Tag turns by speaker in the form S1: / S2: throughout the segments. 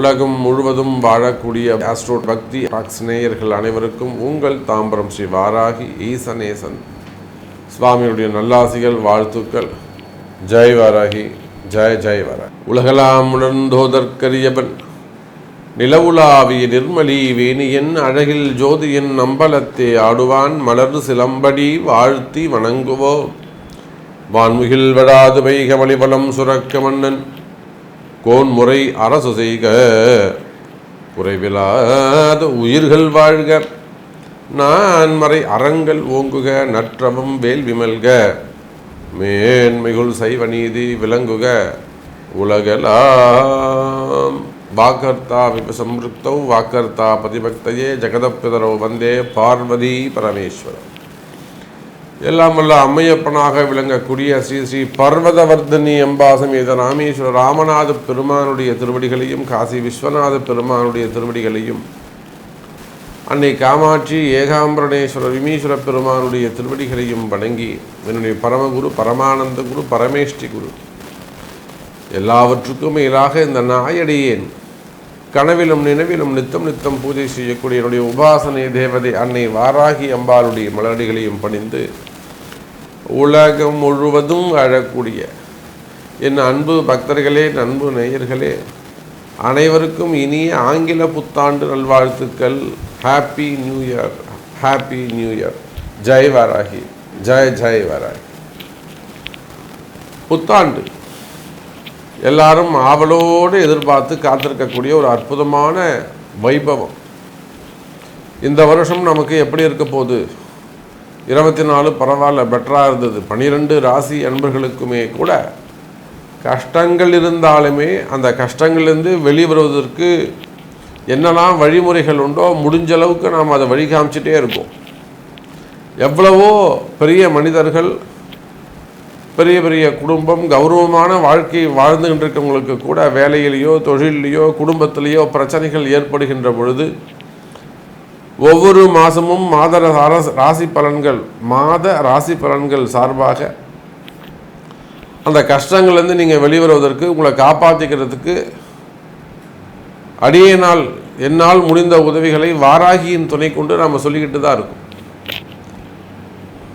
S1: உலகம் முழுவதும் வாழக்கூடிய ஆஸ்ட்ரோ பக்தி நேயர்கள் அனைவருக்கும் உங்கள் தாம்பரம் ஸ்ரீ வாராகி ஈசனேசன். சுவாமியுடைய நல்லாசிகள் வாழ்த்துக்கள். ஜெய் வாராகி ஜெய ஜெய் வாராகி. உலகலாம் உணர்ந்தோதற்கரியவன். நிலவுலாவிய நிர்மலி வேணியன் அழகில் ஜோதியின் நம்பலத்தே ஆடுவான் மலர் சிலம்படி வாழ்த்தி வணங்குவோம். வான்முகில் வடாது வைக வழிவலம் சுரக்க மன்னன். கோன் முறை அரசு செய்க. குறைவிலாத உயிர்கள் வாழ்க. நான் மறை அறங்கள் ஓங்குக நற்றவம் வேல் விமல்க மேன்மிகுள் சைவ நீதி விளங்குக. உலகலாம் வாக்கர்த்தா விபசம்ருக்தௌ வாக்கர்த்தா பதிபக்தையே ஜெகதப்பிதரோ வந்தே பார்வதி பரமேஸ்வரம் எல்லாம் வல்ல அம்மையப்பனாக விளங்கக்கூடிய ஸ்ரீ ஸ்ரீ பர்வதவர்தனி எம்பாசமேத ராமேஸ்வர ராமநாத பெருமானுடைய திருவடிகளையும் காசி விஸ்வநாத பெருமானுடைய திருவடிகளையும் அன்னை காமாட்சி ஏகாம்பரணேஸ்வர விமீஸ்வர பெருமானுடைய திருவடிகளையும் வணங்கி என்னுடைய பரமகுரு பரமானந்த குரு பரமேஷ்டி குரு எல்லாவற்றுக்கும் மேலாக இந்த நாயடியேன் கனவிலும் நினைவிலும் நித்தம் நித்தம் பூஜை செய்யக்கூடிய என்னுடைய உபாசனை தேவதை அன்னை வாராகி அம்பாளுடைய மலரடிகளையும் பணிந்து உலகம் முழுவதும் அழக்கூடிய என் அன்பு பக்தர்களே என் அன்பு நேயர்களே அனைவருக்கும் இனிய ஆங்கில புத்தாண்டு நல்வாழ்த்துக்கள். Happy new year happy new year Jai Varahi ஜெய் ஜெய் வாராகி. புத்தாண்டு. எல்லாரும் ஆவலோடு எதிர்பார்த்து காத்திருக்கக்கூடிய ஒரு அற்புதமான வைபவம். இந்த வருஷம் நமக்கு எப்படி இருக்க போகுது? இருபத்தி நாலு பரவாயில்ல பெட்டராக இருந்தது. பனிரெண்டு ராசி அன்பர்களுக்குமே கூட கஷ்டங்கள் இருந்தாலுமே அந்த கஷ்டங்கள்லேருந்து வெளிவருவதற்கு என்னெல்லாம் வழிமுறைகள் உண்டோ முடிஞ்ச அளவுக்கு நாம் அதை வழி காமிச்சிட்டே இருக்கோம் எவ்வளவோ பெரிய மனிதர்கள் பெரிய பெரிய குடும்பம் கௌரவமான வாழ்க்கை வாழ்ந்துகிட்டு இருக்கவங்களுக்கு கூட வேலையிலேயோ தொழிலையோ குடும்பத்திலேயோ பிரச்சனைகள் ஏற்படுகின்ற பொழுது ஒவ்வொரு மாதமும் மாத ராசி பலன்கள் மாத ராசி பலன்கள் சார்பாக அந்த கஷ்டங்கள்லேருந்து நீங்கள் வெளிவருவதற்கு உங்களை காப்பாற்றிக்கிறதுக்கு அடியேனால் என்னால் முடிந்த உதவிகளை வாராகியின் துணை கொண்டு நாம் சொல்லிக்கிட்டு தான் இருக்கும்.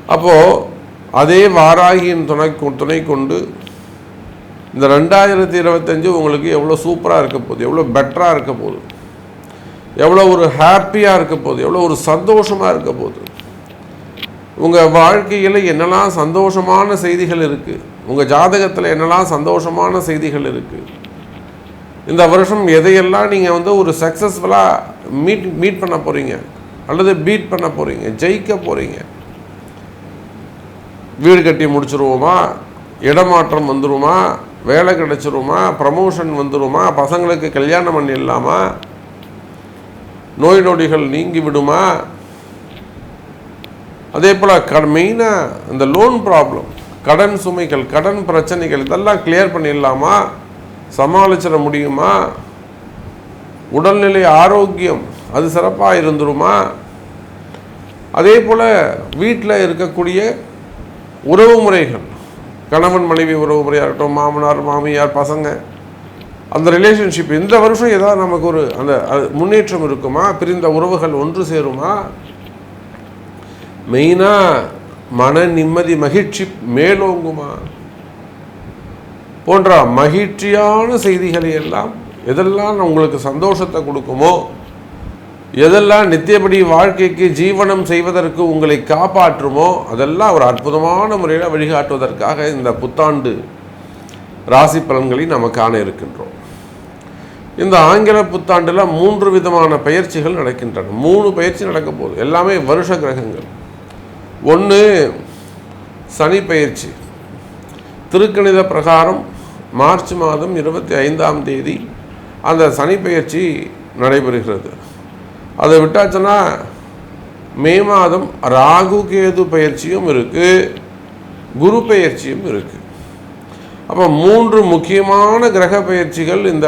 S1: அப்போது அதே வாராகியின் துணை கொ- துணை கொண்டு இந்த ரெண்டாயிரத்தி இருபத்தஞ்சு உங்களுக்கு எவ்வளோ சூப்பராக இருக்க போகுது எவ்வளோ பெட்டராக இருக்க போகுது. எவ்வளோ ஒரு ஹாப்பியாக இருக்க போகுது எவ்வளோ ஒரு சந்தோஷமாக இருக்க போகுது. உங்கள் வாழ்க்கையில் என்னெல்லாம் சந்தோஷமான செய்திகள் இருக்குது உங்கள் ஜாதகத்தில் என்னெல்லாம் சந்தோஷமான செய்திகள் இருக்குது இந்த வருஷம் எதையெல்லாம் நீங்கள் வந்து ஒரு சக்ஸஸ்ஃபுல்லாக மீட் மீட் பண்ண போகிறீங்க அல்லது பீட் பண்ண போகிறீங்க ஜெயிக்க போகிறீங்க வீடு கட்டி முடிச்சிருவோமா? இடமாற்றம் வந்துருமா? வேலை கிடைச்சிருமா? ப்ரமோஷன் வந்துருமா? பசங்களுக்கு கல்யாணம் பண்ணிடலாமா? நோய் நொடிகள் நீங்கி விடுமா? அதே போல் க மெயினாக இந்த லோன் ப்ராப்ளம் கடன் சுமைகள் கடன் பிரச்சனைகள் இதெல்லாம் கிளியர் பண்ணிடலாமா? சமாளிச்சிட முடியுமா? உடல்நிலை ஆரோக்கியம் அது சிறப்பாக இருந்துருமா? அதே போல் வீட்டில் இருக்கக்கூடிய உறவு முறைகள் கணவன் மனைவி உறவு முறையாக இருக்கட்டும் மாமனார் மாமியார் பசங்க அந்த ரிலேஷன்ஷிப் இந்த வருஷம் ஏதாவது நமக்கு ஒரு அந்த முன்னேற்றம் இருக்குமா? பிரிந்த உறவுகள் ஒன்று சேருமா? மெயினாக மன நிம்மதி மகிழ்ச்சி மேலோங்குமா? போன்ற மகிழ்ச்சியான செய்திகளை எல்லாம் எதெல்லாம் உங்களுக்கு சந்தோஷத்தை கொடுக்குமோ எதெல்லாம் நித்தியபடி வாழ்க்கைக்கு ஜீவனம் செய்வதற்கு உங்களை காப்பாற்றுமோ அதெல்லாம் ஒரு அற்புதமான முறையில் வழிகாட்டுவதற்காக இந்த புத்தாண்டு ராசி பலன்களை நம்ம காண இருக்கின்றோம். இந்த ஆங்கில புத்தாண்டில் மூன்று விதமான பயிற்சிகள் நடக்கின்றன. மூணு பயிற்சி நடக்க போகுது. எல்லாமே வருஷ கிரகங்கள். ஒன்று சனி பயிற்சி. திருக்கணித பிரகாரம் மார்ச் மாதம் இருபத்தி ஐந்தாம் தேதி அந்த சனி பயிற்சி நடைபெறுகிறது. அதை விட்டாச்சுன்னா மே மாதம் ராகு கேது பயிற்சியும் இருக்குது குரு பயிற்சியும் இருக்குது அப்போ மூன்று முக்கியமான கிரக பயிற்சிகள் இந்த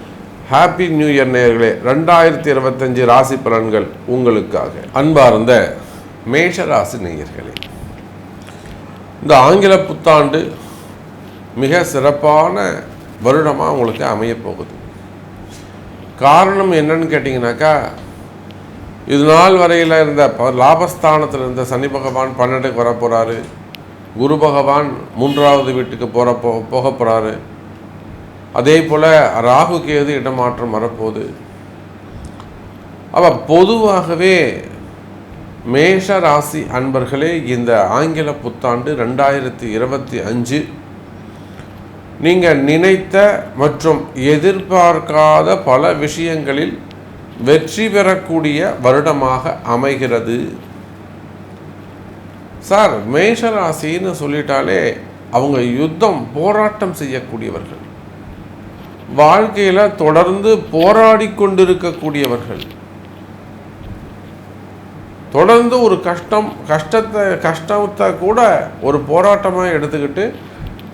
S1: ஹாப்பி நியூ இயர் நேர்களே ரெண்டாயிரத்தி இருபத்தஞ்சு ராசி பலன்கள் உங்களுக்காக. அன்பார்ந்த மேஷ ராசி நேயர்களே இந்த ஆங்கில புத்தாண்டு மிக சிறப்பான வருடமாக உங்களுக்கு அமையப்போகுது காரணம் என்னன்னு கேட்டிங்கனாக்கா இது நாள் வரையில் இருந்த ப- லாபஸ்தானத்தில் இருந்த சனி பகவான் பன்னெண்டுக்கு வர போகிறாரு குரு பகவான் மூன்றாவது வீட்டுக்கு போகிற போ போக போகிறாரு அதே போல் ராகு கேது இடமாற்றம் வரப்போகுது? அப்போ பொதுவாகவே மேஷ ராசி அன்பர்களே இந்த ஆங்கில புத்தாண்டு ரெண்டாயிரத்தி இருபத்தி அஞ்சு நீங்கள் நினைத்த மற்றும் எதிர்பார்க்காத பல விஷயங்களில் வெற்றி பெறக்கூடிய வருடமாக அமைகிறது. சார் மேஷ ராசின்னு சொல்லிட்டாலே அவங்க யுத்தம் போராட்டம் செய்யக்கூடியவர்கள். வாழ்க்கையில் தொடர்ந்து போராடி கொண்டிருக்கக்கூடியவர்கள். தொடர்ந்து ஒரு கஷ்டம் கஷ்டத்தை கஷ்டத்தை கூட ஒரு போராட்டமாக எடுத்துக்கிட்டு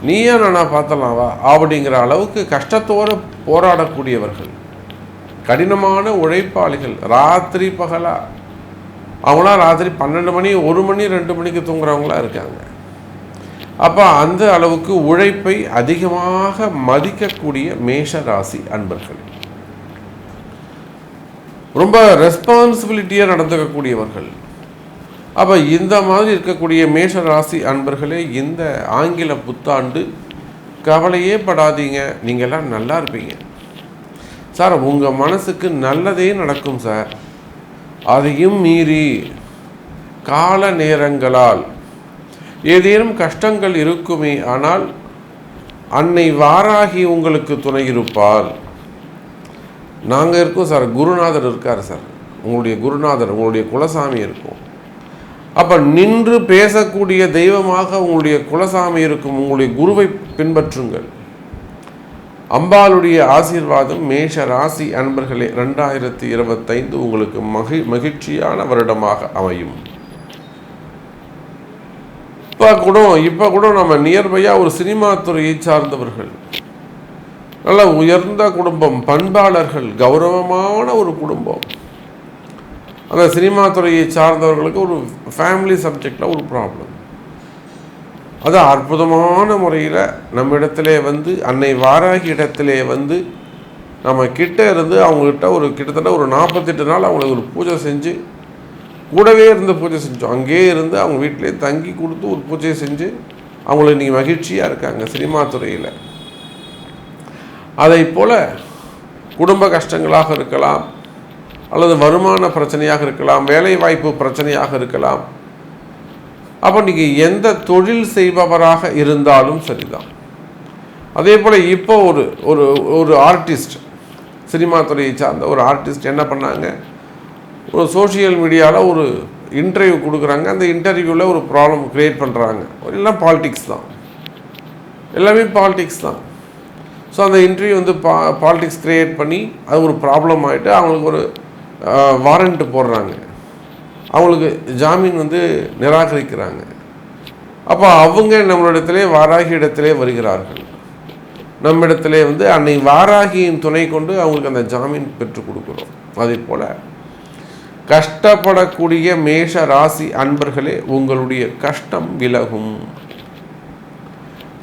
S1: நீயே நானா பார்த்தலாவா அப்படிங்கிற அளவுக்கு கஷ்டத்தோடு போராடக்கூடியவர்கள். கடினமான உழைப்பாளிகள். ராத்திரி பகலா. அவங்களாம் ராத்திரி பன்னெண்டு மணி ஒரு மணி ரெண்டு மணிக்கு தூங்குறவங்களா இருக்காங்க. அப்போ அந்த அளவுக்கு உழைப்பை அதிகமாக மதிக்கக்கூடிய மேஷ ராசி அன்பர்கள். ரொம்ப ரெஸ்பான்சிபிலிட்டியாக நடந்துக்கக்கூடியவர்கள். அப்போ இந்த மாதிரி இருக்கக்கூடிய மேஷ ராசி அன்பர்களே இந்த ஆங்கில புத்தாண்டு கவலையே படாதீங்க. நீங்கள்லாம் நல்லா இருப்பீங்க. சார் உங்கள் மனசுக்கு நல்லதே நடக்கும் சார். அதையும் மீறி கால நேரங்களால் ஏதேனும் கஷ்டங்கள் இருக்குமே ஆனால் அன்னை வாராகி உங்களுக்கு துணை இருப்பாள். நாங்கள் இருக்கோம் சார் குருநாதர் இருக்கார் சார். உங்களுடைய குருநாதர் உங்களுடைய குலசாமி இருக்கும். அப்போ நின்று பேசக்கூடிய தெய்வமாக உங்களுடைய குலசாமி இருக்கும் உங்களுடைய குருவை பின்பற்றுங்கள். அம்பாளுடைய ஆசீர்வாதம் மேஷ ராசி அன்பர்களே ரெண்டாயிரத்தி இருபத்தைந்து உங்களுக்கு மகி மகிழ்ச்சியான வருடமாக அமையும். இப்போ கூட இப்போ கூட நம்ம நியர்பையாக ஒரு சினிமா துறையை சார்ந்தவர்கள். நல்ல உயர்ந்த குடும்பம் பண்பாளர்கள் கௌரவமான ஒரு குடும்பம். அந்த சினிமா துறையை சார்ந்தவர்களுக்கு ஒரு ஃபேமிலி சப்ஜெக்டில் ஒரு ப்ராப்ளம் அது அற்புதமான முறையில் நம்ம இடத்திலே வந்து அன்னை வாராகி இடத்திலே வந்து நம்ம கிட்ட இருந்து அவங்கக்கிட்ட ஒரு கிட்டத்தட்ட ஒரு நாற்பத்தெட்டு நாள் அவங்களுக்கு ஒரு பூஜை செஞ்சு கூடவே இருந்து பூஜை செஞ்சோம். அங்கேயே இருந்து அவங்க வீட்டிலே தங்கி கொடுத்து ஒரு பூஜை செஞ்சு அவங்கள இன்றைக்கி மகிழ்ச்சியாக இருக்காங்க சினிமா துறையில். அதை போல் குடும்ப கஷ்டங்களாக இருக்கலாம் அல்லது வருமான பிரச்சனையாக இருக்கலாம் வேலை வாய்ப்பு பிரச்சனையாக இருக்கலாம். அப்போ நீங்கள் எந்த தொழில் செய்பவராக இருந்தாலும் சரிதான். அதே போல் இப்போ ஒரு ஒரு ஒரு ஆர்டிஸ்ட் சினிமா துறையை சார்ந்த ஒரு ஆர்டிஸ்ட் என்ன பண்ணாங்க? ஒரு சோஷியல் மீடியாவில் ஒரு இன்டர்வியூ கொடுக்குறாங்க. அந்த இன்டர்வியூவில் ஒரு ப்ராப்ளம் க்ரியேட் பண்ணுறாங்க எல்லாம் பாலிடிக்ஸ் தான். எல்லாமே பாலிடிக்ஸ் தான். ஸோ அந்த இன்டர்வியூ வந்து பா பாலிடிக்ஸ் க்ரியேட் பண்ணி அது ஒரு ப்ராப்ளம் ஆகிட்டு அவங்களுக்கு ஒரு வாரண்ட் போடுறாங்க. அவங்களுக்கு ஜாமீன் வந்து நிராகரிக்கிறாங்க. அப்போ அவங்க நம்மளிடத்திலே வாராகி இடத்திலே வருகிறார்கள். நம்மிடத்திலே வந்து அன்னை வாராகியின் துணை கொண்டு அவங்களுக்கு அந்த ஜாமீன் பெற்றுக் கொடுக்குறோம். அதே போல் கஷ்டப்படக்கூடிய மேஷ ராசி அன்பர்களே உங்களுடைய கஷ்டம் விலகும்.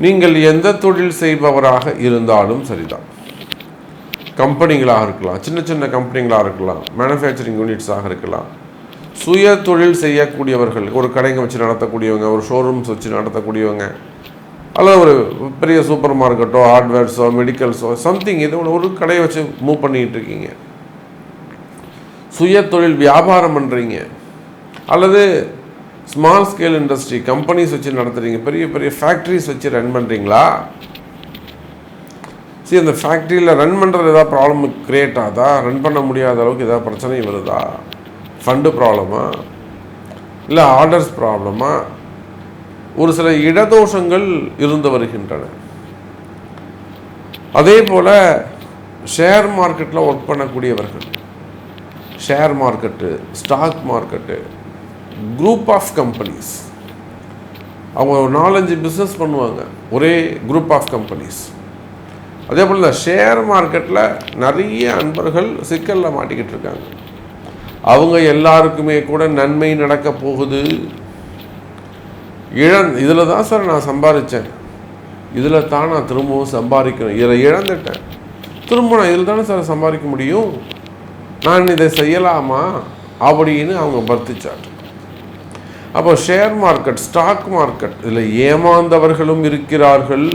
S1: நீங்கள் எந்த தொழில் செய்பவராக இருந்தாலும் சரிதான். கம்பெனிகளாக இருக்கலாம் சின்ன சின்ன கம்பெனிகளாக இருக்கலாம் மேனுஃபேக்சரிங் யூனிட்ஸாக இருக்கலாம். சுய தொழில் செய்யக்கூடியவர்கள் ஒரு கடைங்க வச்சு நடத்தக்கூடியவங்க ஒரு ஷோரூம்ஸ் வச்சு நடத்தக்கூடியவங்க அல்லது ஒரு பெரிய சூப்பர் மார்க்கெட்டோ ஹார்ட்வேர்ஸோ மெடிக்கல்ஸோ சம்திங் இது ஒரு கடையை வச்சு மூவ் பண்ணிகிட்டு இருக்கீங்க. சுய தொழில் வியாபாரம் பண்ணுறீங்க அல்லது ஸ்மால் ஸ்கேல் இண்டஸ்ட்ரி கம்பெனிஸ் வச்சு நடத்துகிறீங்க பெரிய பெரிய ஃபேக்ட்ரிஸ் வச்சு ரன் பண்ணுறீங்களா சரி அந்த ஃபேக்ட்ரியில் ரன் பண்ணுறது ஏதாவது ப்ராப்ளம் க்ரியேட் ஆகுதா? ரன் பண்ண முடியாத அளவுக்கு ஏதாவது பிரச்சனை வருதா? ஃபண்டு ப்ராப்ளமா இல்லை ஆர்டர்ஸ் ப்ராப்ளமா ஒரு சில இடதோஷங்கள் இருந்து வருகின்றன. அதே போல் ஷேர் மார்க்கெட்டில் work பண்ணக்கூடியவர்கள். Share market stock market group of companies அவங்க ஒரு நாலஞ்சு பிஸ்னஸ் பண்ணுவாங்க. ஒரே குரூப் ஆஃப் கம்பெனிஸ் அதே போல் இந்த ஷேர் மார்க்கெட்டில் நிறைய அன்பர்கள் சிக்கலில் மாட்டிக்கிட்டு இருக்காங்க. அவங்க எல்லாருக்குமே கூட நன்மை நடக்க போகுது. இழந் இதில் தான் சார் நான் சம்பாதிச்சேன் இதில் தான் நான் திரும்பவும் சம்பாதிக்கணும். இதில் இழந்துட்டேன். திரும்ப நான் இதில் தானே சார் சம்பாதிக்க முடியும்? நான் இதை செய்யலாமா? அப்படின்னு அவங்க வர்த்திச்சாங்க. அப்போ ஷேர் மார்க்கெட் ஸ்டாக் மார்க்கெட் இதில் ஏமாந்தவர்களும் இருக்கிறார்கள்.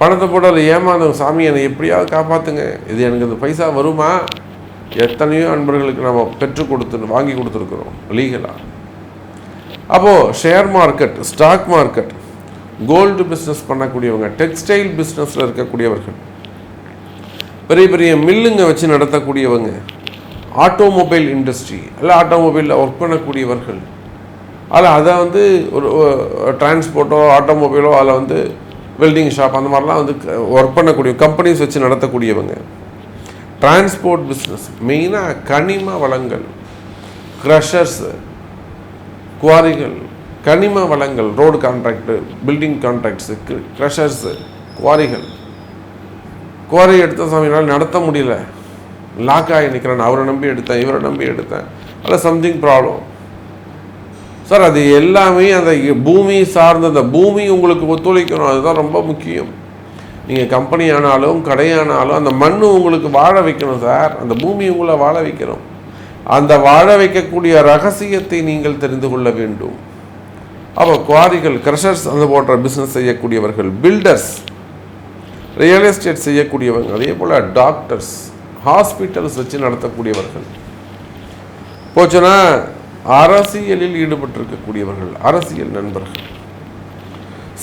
S1: பணத்தை போட்டு ஏமாந்தவங்க சாமி என்னை எப்படியாவது காப்பாற்றுங்க இது எனக்கு இந்த பைசா வருமா? எத்தனையோ அன்பர்களுக்கு நம்ம பெற்று கொடுத்து வாங்கி கொடுத்துருக்குறோம் லீகலாக அப்போது share market stock market gold business பண்ணக்கூடியவங்க டெக்ஸ்டைல் பிஸ்னஸில் இருக்கக்கூடியவர்கள். பெரிய பெரிய மில்லுங்க வச்சு நடத்தக்கூடியவங்க. Automobile industry. அல்ல ஆட்டோமொபைலில் ஒர்க் பண்ணக்கூடியவர்கள். அதில் அதை வந்து ஒரு டிரான்ஸ்போர்ட்டோ ஆட்டோமொபைலோ அதில் வந்து வெல்டிங் ஷாப் அந்த மாதிரிலாம் வந்து ஒர்க் பண்ணக்கூடிய கம்பெனிஸ் வச்சு நடத்தக்கூடியவங்க. டிரான்ஸ்போர்ட் பிஸ்னஸ் மெயினாக கனிம வளங்கள் க்ரஷர்ஸு குவாரிகள் கனிம வளங்கள் road contract building contracts crushers குவாரிகள் கோரை எடுத்த சாமினால் நடத்த முடியல. லாக் ஆகி நிற்கிறேன். அவரை நம்பி எடுத்தேன் இவரை நம்பி எடுத்தேன். அதில் சம்திங் ப்ராப்ளம் சார் அது எல்லாமே அந்த பூமி சார்ந்த அந்த பூமி உங்களுக்கு ஒத்துழைக்கணும். அதுதான் ரொம்ப முக்கியம். நீங்கள் கம்பெனி ஆனாலும் கடையானாலும் அந்த மண் உங்களுக்கு வாழ வைக்கணும் சார். அந்த பூமி உங்களை வாழ வைக்கணும். அந்த வாழ வைக்கக்கூடிய ரகசியத்தை நீங்கள் தெரிந்து கொள்ள வேண்டும். அப்போ குவாரிகள் க்ரஷர்ஸ் அந்த போன்ற பிஸ்னஸ் செய்யக்கூடியவர்கள் பில்டர்ஸ் ரியல் எஸ்டேட் செய்யக்கூடியவங்க அதே போல் டாக்டர்ஸ் ஹாஸ்பிட்டல்ஸ் வச்சு நடத்தக்கூடியவர்கள். போச்சுன்னா அரசியலில் ஈடுபட்டிருக்கக்கூடியவர்கள் அரசியல் நண்பர்கள்.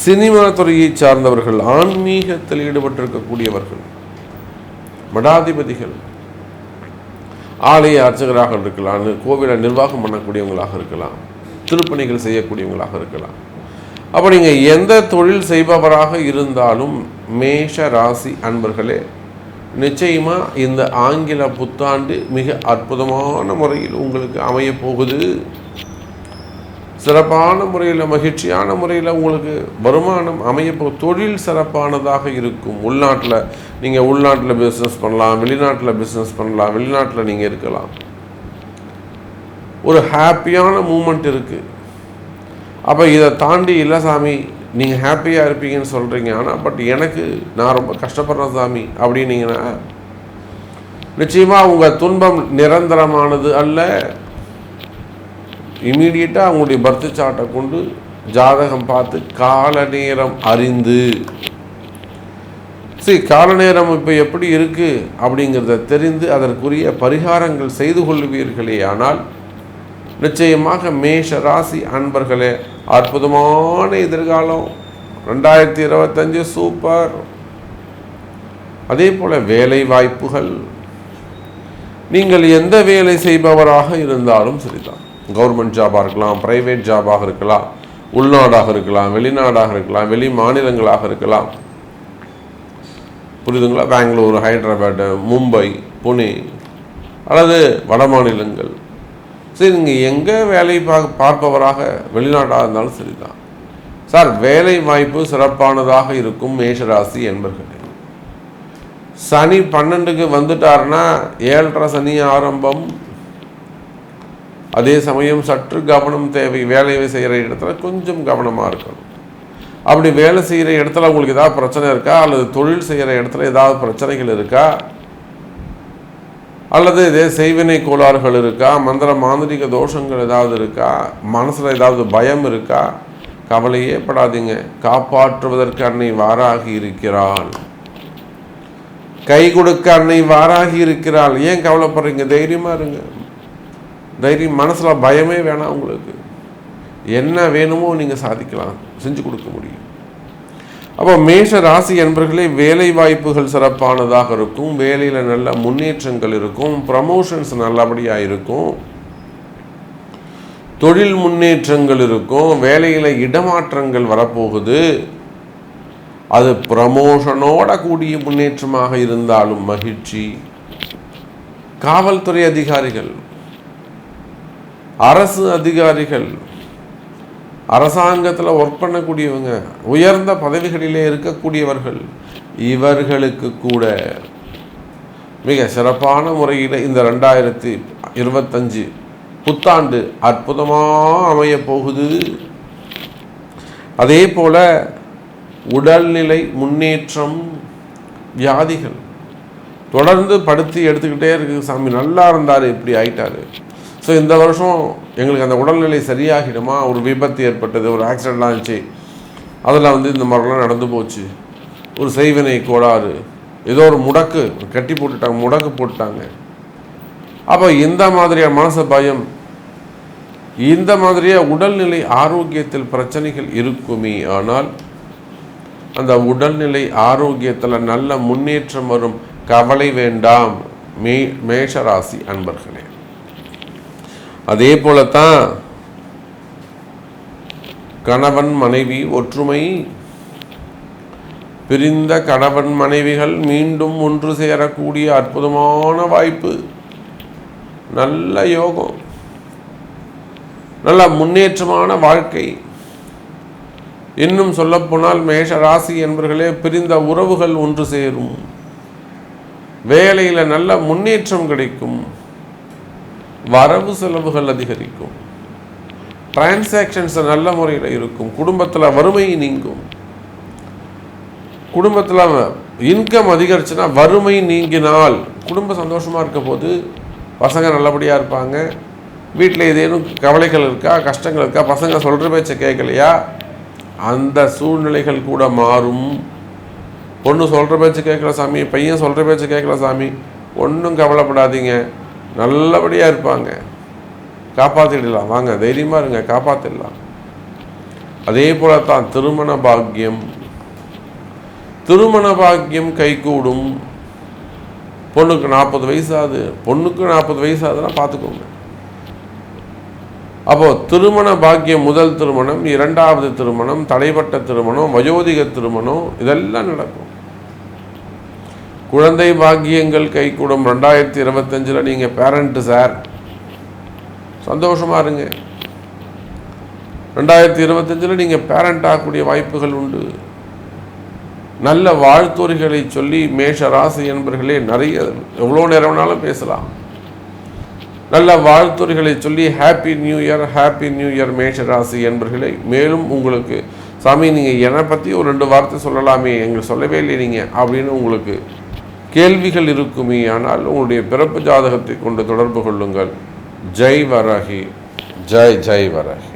S1: சினிமா துறையை சார்ந்தவர்கள் ஆன்மீகத்தில் ஈடுபட்டிருக்கக்கூடியவர்கள் மடாதிபதிகள். ஆலய அர்ச்சகராக இருக்கலாம் கோவிலை நிர்வாகம் பண்ணக்கூடியவங்களாக இருக்கலாம் திருப்பணிகள் செய்யக்கூடியவங்களாக இருக்கலாம். அப்போ நீங்கள் எந்த தொழில் செய்பவராக இருந்தாலும் மேஷ ராசி அன்பர்களே நிச்சயமாக இந்த ஆங்கில புத்தாண்டு மிக அற்புதமான முறையில் உங்களுக்கு அமைய போகுது. சிறப்பான முறையில் மகிழ்ச்சியான முறையில் உங்களுக்கு வருமானம் அமையப்போ தொழில் சிறப்பானதாக இருக்கும். உள்நாட்டில் நீங்கள் உள்நாட்டில் பிஸ்னஸ் பண்ணலாம் வெளிநாட்டில் பிஸ்னஸ் பண்ணலாம் வெளிநாட்டில் நீங்கள் இருக்கலாம். ஒரு ஹாப்பியான மூமெண்ட் இருக்குது அப்போ இதை தாண்டி இல்லை சாமி நீங்கள் ஹாப்பியாக இருப்பீங்கன்னு சொல்கிறீங்க ஆனால் பட் எனக்கு நான் ரொம்ப கஷ்டப்படுறேன் சாமி அப்படின்னீங்கன்னா நிச்சயமாக உங்கள் துன்பம் நிரந்தரமானது அல்ல. இமீடியட்டாக அவங்களுடைய பர்த் சாட்டை கொண்டு ஜாதகம் பார்த்து கால நேரம் அறிந்து. சரி கால நேரம் இப்போ எப்படி இருக்குது அப்படிங்கிறத தெரிந்து அதற்குரிய பரிகாரங்கள் செய்து கொள்வீர்களே. ஆனால் நிச்சயமாக மேஷ ராசி அன்பர்களே அற்புதமான எதிர்காலம். ரெண்டாயிரத்தி இருபத்தஞ்சு சூப்பர். அதே போல் வேலை வாய்ப்புகள். நீங்கள் எந்த வேலை செய்பவராக இருந்தாலும் சரிதான். கவர்மெண்ட் ஜாபாக இருக்கலாம் ப்ரைவேட் ஜாபாக இருக்கலாம் உள்நாடாக இருக்கலாம் வெளிநாடாக இருக்கலாம் வெளி மாநிலங்களாக இருக்கலாம். புரியுதுங்களா? பெங்களூர் ஹைதராபாடு மும்பை புனே அல்லது வட மாநிலங்கள். சரி நீங்கள் எங்கே வேலை பார்க்க பார்ப்பவராக வெளிநாட்டாக இருந்தாலும் சரிதான். சார் வேலை வாய்ப்பு சிறப்பானதாக இருக்கும் மேஷராசி என்பர்களே. சனி பன்னெண்டுக்கு வந்துட்டாருன்னா ஏழரை சனி ஆரம்பம். அதே சமயம் சற்று கவனம் தேவை வேலையை செய்கிற இடத்துல கொஞ்சம் கவனமாக இருக்கணும். அப்படி வேலை செய்கிற இடத்துல உங்களுக்கு ஏதாவது பிரச்சனை இருக்கா? அல்லது தொழில் செய்கிற இடத்துல ஏதாவது பிரச்சனைகள் இருக்கா? அல்லது இதே செய்வினை கோளாறுகள் இருக்கா? மந்திர மாந்திரிக தோஷங்கள் ஏதாவது இருக்கா? மனசில் ஏதாவது பயம் இருக்கா? கவலையே படாதீங்க. காப்பாற்றுவதற்கு அன்னை வாராகி இருக்கிறாள். கை கொடுக்க அன்னை வாராகி இருக்கிறாள். ஏன் கவலைப்படுறீங்க? தைரியமாக இருங்க. தைரியம் மனசில் பயமே வேணாம் உங்களுக்கு. என்ன வேணுமோ நீங்கள் சாதிக்கலாம். செஞ்சு கொடுக்க முடியும். அப்போ மேஷ ராசி என்பர்களே வேலை வாய்ப்புகள் சிறப்பானதாக இருக்கும் வேலையில் நல்ல முன்னேற்றங்கள் இருக்கும் ப்ரமோஷன்ஸ் நல்லபடியாக இருக்கும் தொழில் முன்னேற்றங்கள் இருக்கும் வேலையில் இடமாற்றங்கள் வரப்போகுது. அது ப்ரமோஷனோட கூடிய முன்னேற்றமாக இருந்தாலும் மகிழ்ச்சி. காவல்துறை அதிகாரிகள் அரசு அதிகாரிகள் அரசாங்கத்தில் ஒர்க் பண்ணக்கூடியவங்க உயர்ந்த பதவிகளிலே இருக்கக்கூடியவர்கள் இவர்களுக்கு கூட மிக சிறப்பான முறையில் இந்த ரெண்டாயிரத்தி இருபத்தஞ்சு புத்தாண்டு அற்புதமாக அமைய போகுது. அதே போல் உடல்நிலை முன்னேற்றம் வியாதிகள் தொடர்ந்து படுத்து எடுத்துக்கிட்டே இருக்கு சாமி நல்லா இருந்தார் இப்படி ஆயிட்டாரு. ஸோ இந்த வருஷம் எங்களுக்கு அந்த உடல்நிலை சரியாகிடுமா? ஒரு விபத்து ஏற்பட்டது ஒரு ஆக்சிடென்ட் ஆச்சு. அதில் வந்து இந்த மாதிரிலாம் நடந்து போச்சு. ஒரு செய்வினை கோளாறு. ஏதோ ஒரு முடக்கு கட்டி போட்டுட்டாங்க முடக்கு போட்டுட்டாங்க. அப்போ இந்த மாதிரியான மனசு பயம்? இந்த மாதிரியாக உடல்நிலை ஆரோக்கியத்தில் பிரச்சனைகள் இருக்குமே ஆனால் அந்த உடல்நிலை ஆரோக்கியத்தில் நல்ல முன்னேற்றம் வரும் கவலை வேண்டாம். மே மேஷராசி அன்பர்களே. அதே போலத்தான் கணவன் மனைவி ஒற்றுமை. பிரிந்த கணவன் மனைவிகள் மீண்டும் ஒன்று சேரக்கூடிய அற்புதமான வாய்ப்பு. நல்ல யோகம். நல்ல முன்னேற்றமான வாழ்க்கை. இன்னும் சொல்லப்போனால் மேஷ ராசி என்பர்களே பிரிந்த உறவுகள் ஒன்று சேரும். வேலையில் நல்ல முன்னேற்றம் கிடைக்கும். வரவு செலவுகள் அதிகரிக்கும். டிரான்சாக்ஷன்ஸ் நல்ல முறையில் இருக்கும். குடும்பத்தில் வறுமை நீங்கும். குடும்பத்தில் இன்கம் அதிகரிச்சுன்னா வறுமை நீங்கினால் குடும்பம் சந்தோஷமாக இருக்க போது பசங்க நல்லபடியாக இருப்பாங்க. வீட்டில் ஏதேனும் கவலைகள் இருக்கா கஷ்டங்கள் இருக்கா பசங்க சொல்கிற பேச்சை கேட்கலையா? அந்த சூழ்நிலைகள் கூட மாறும். பொண்ணு சொல்கிற பேச்சு கேட்கல சாமி பையன் சொல்கிற பேச்சு கேட்கல சாமி ஒன்றும் கவலைப்படாதீங்க. நல்லபடியாக இருப்பாங்க. காப்பாற்றிடலாம் வாங்க தைரியமாக இருங்க காப்பாற்றிடலாம் அதே போல தான் திருமண பாக்கியம். திருமண பாக்கியம் கைகூடும். பொண்ணுக்கு நாற்பது வயசு ஆகுது பொண்ணுக்கு நாற்பது வயசு ஆகுதுன்னா பார்த்துக்கோங்க அப்போ திருமண பாக்கியம் முதல் திருமணம் இரண்டாவது திருமணம் தடைப்பட்ட திருமணம் வயோதிக திருமணம் இதெல்லாம் நடக்கும். குழந்தை பாக்கியங்கள் கைகூடும் ரெண்டாயிரத்தி இருபத்தஞ்சில் நீங்கள் பேரண்ட்டு சார் சந்தோஷமாக இருங்க. ரெண்டாயிரத்தி இருபத்தஞ்சில் நீங்கள் பேரண்ட் ஆகக்கூடிய வாய்ப்புகள் உண்டு. நல்ல வாழ்த்துறைகளை சொல்லி மேஷ ராசி என்பர்களே நிறைய எவ்வளோ நேரம் வேணாலும் பேசலாம். நல்ல வாழ்த்துறைகளை சொல்லி happy new year happy new year மேஷ ராசி என்பர்களை மேலும் உங்களுக்கு சாமி நீங்கள் என்னை பற்றி ஒரு ரெண்டு வார்த்தை சொல்லலாமே எங்களுக்கு சொல்லவே இல்லை நீங்கள் அப்படின்னு உங்களுக்கு கேள்விகள் இருக்குமே ஆனால் உங்களுடைய பிறப்பு ஜாதகத்தை கொண்டு தொடர்பு கொள்ளுங்கள். ஜெய் வரகி ஜெய் ஜெய் வரகி